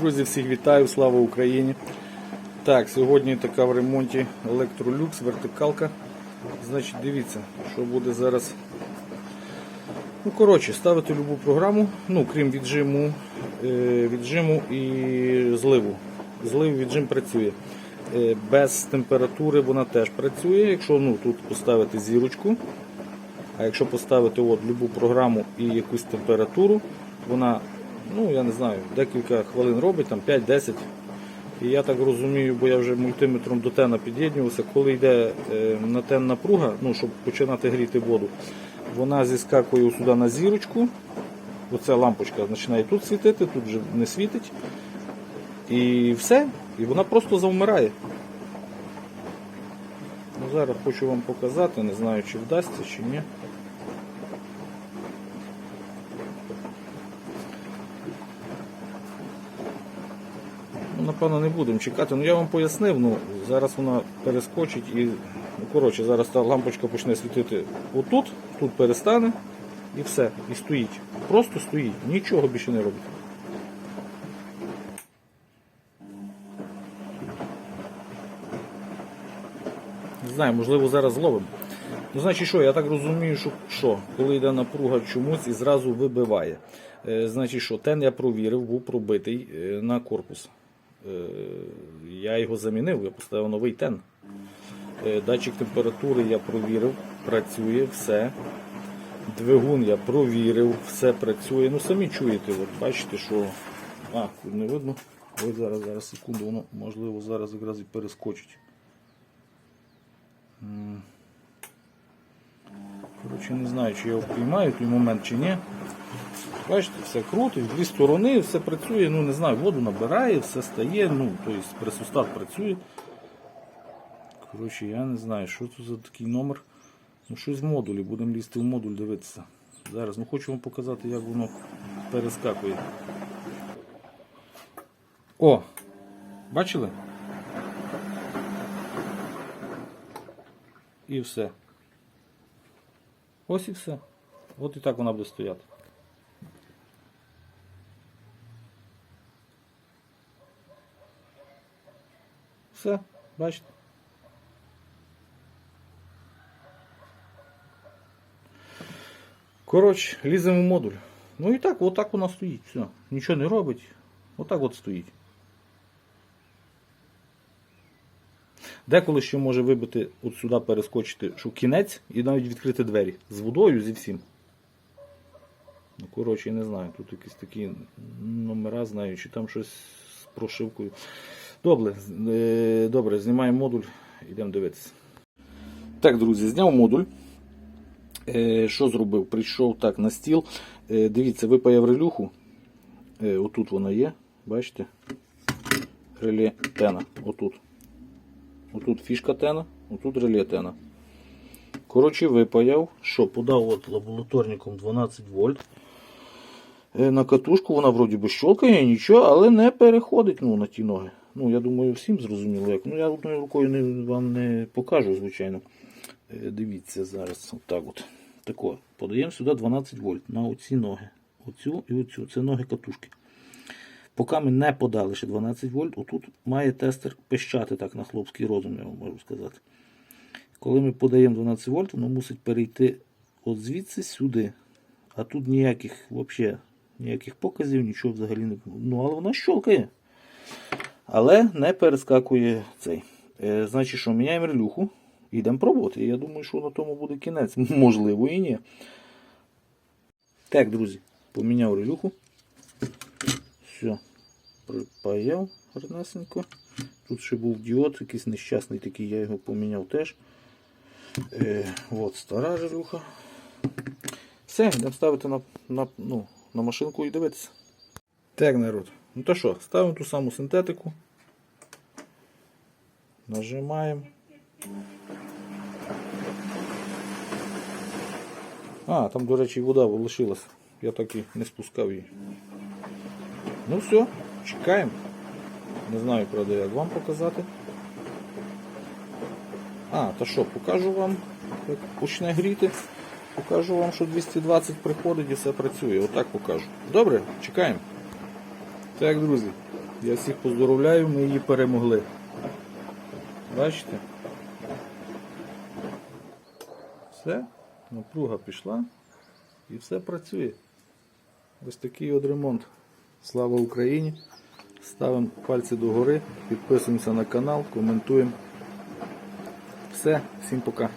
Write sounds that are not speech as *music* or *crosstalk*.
Друзі, всіх вітаю, слава Україні. Так, сьогодні така в ремонті електролюкс, вертикалка. Значить, дивіться, що буде зараз. Ну, коротше, ставити любу програму, ну, крім віджиму, е, віджиму і зливу. Злив віджим працює. Е, Без температури вона теж працює. Якщо ну, тут поставити зірочку, а якщо поставити от любу програму і якусь температуру, вона, ну я не знаю, декілька хвилин робить, там 5-10. І я так розумію, бо я вже мультиметром до тена під'єднувався, коли йде е, на тен напруга, ну, щоб починати гріти воду, вона зіскакує сюди на зірочку. Оця лампочка починає тут світити, тут вже не світить. І все. І вона просто завмирає. Ну, зараз хочу вам показати, не знаю, чи вдасться, чи ні. Напевно, не будемо чекати. Ну я вам пояснив, ну зараз вона перескочить і. Ну, коротше, зараз та лампочка почне світити отут, тут перестане і все. І стоїть. Просто стоїть, нічого більше не робить. Не знаю, можливо, зараз зловимо. Ну, значить, що, я так розумію, що, що коли йде напруга чомусь і зразу вибиває. Е, значить, що, тен я провірив, був пробитий е, на корпус. Е, я його замінив, я поставив новий тен. Е, датчик температури я провірив, працює, все. Двигун я провірив, все працює. Ну самі чуєте, от бачите, що. А, не видно. Ось зараз, зараз, секунду, воно можливо зараз якраз і перескочить. Коротше, не знаю, чи його впіймаю той момент чи ні. Бачите, все крутить, в дві сторони, все працює, ну не знаю, воду набирає, все стає, ну, тобто пресостат працює. Коротше, я не знаю, що це за такий номер. Ну, щось в модулі, будемо лізти в модуль дивитися. Зараз, ну хочу вам показати, як воно перескакує. О! Бачили? І все. Ось і все. От і так вона буде стояти. Все, бачите? Коротше, ліземо в модуль. Ну і так, отак вона стоїть. Все. Нічого не робить. Отак от стоїть. Деколи ще може вибити от сюди перескочити, що кінець і навіть відкрити двері з водою, зі всім. Ну, коротше, не знаю. Тут якісь такі номера, знаю, чи там щось з прошивкою. Добре, е, добре, знімаємо модуль, йдемо дивитися. Так, друзі, зняв модуль. Е, Що зробив? Прийшов так на стіл. Е, Дивіться, випаяв релюху. Отут вона є, бачите? Реле тена. Отут. Отут фішка тена, отут реле тена. Коротше, випаяв, що подав от лабораторником 12 вольт. Е, На катушку вона вроді би щолкає, нічого, але не переходить ну, на ті ноги. Ну, я думаю, всім зрозуміло як. Ну, я одною рукою не, вам не покажу, звичайно. Е, Дивіться зараз, от. Тако. Подаємо сюди 12 вольт на оці ноги. Оцю і оцю. Це ноги катушки. Поки ми не подали ще 12 вольт, отут має тестер пищати так на хлопський розум, я вам можу сказати. Коли ми подаємо 12 вольт, воно мусить перейти от звідси сюди. А тут ніяких взагалі, ніяких показів, нічого взагалі не. Ну, але вона щолкає. Але не перескакує цей. Е, значить, що міняємо релюху і йдемо пробувати. Я думаю, що на тому буде кінець. *laughs* Можливо і ні. Так, друзі, поміняв релюху. Все, припаяв гарнесенько. Тут ще був діод, якийсь нещасний такий, я його поміняв теж. Е, от стара релюха. Все, йдемо ставити на, на, ну, на машинку і дивитися. Так, народ. Ну то що, ставимо ту саму синтетику. Нажимаємо. А, там, до речі, вода лишилась. Я так і не спускав її. Ну все, чекаємо. Не знаю, правда, як вам показати. А, то що, покажу вам, як почне гріти. Покажу вам, що 220 приходить і все працює. Отак покажу. Добре, чекаємо. Так, друзі, Я всіх поздоровляю, ми її перемогли. Бачите? Все, напруга пішла і все працює. Ось такий от ремонт. Слава Україні! Ставимо пальці догори, підписуємося на канал, коментуємо. Все, всім пока.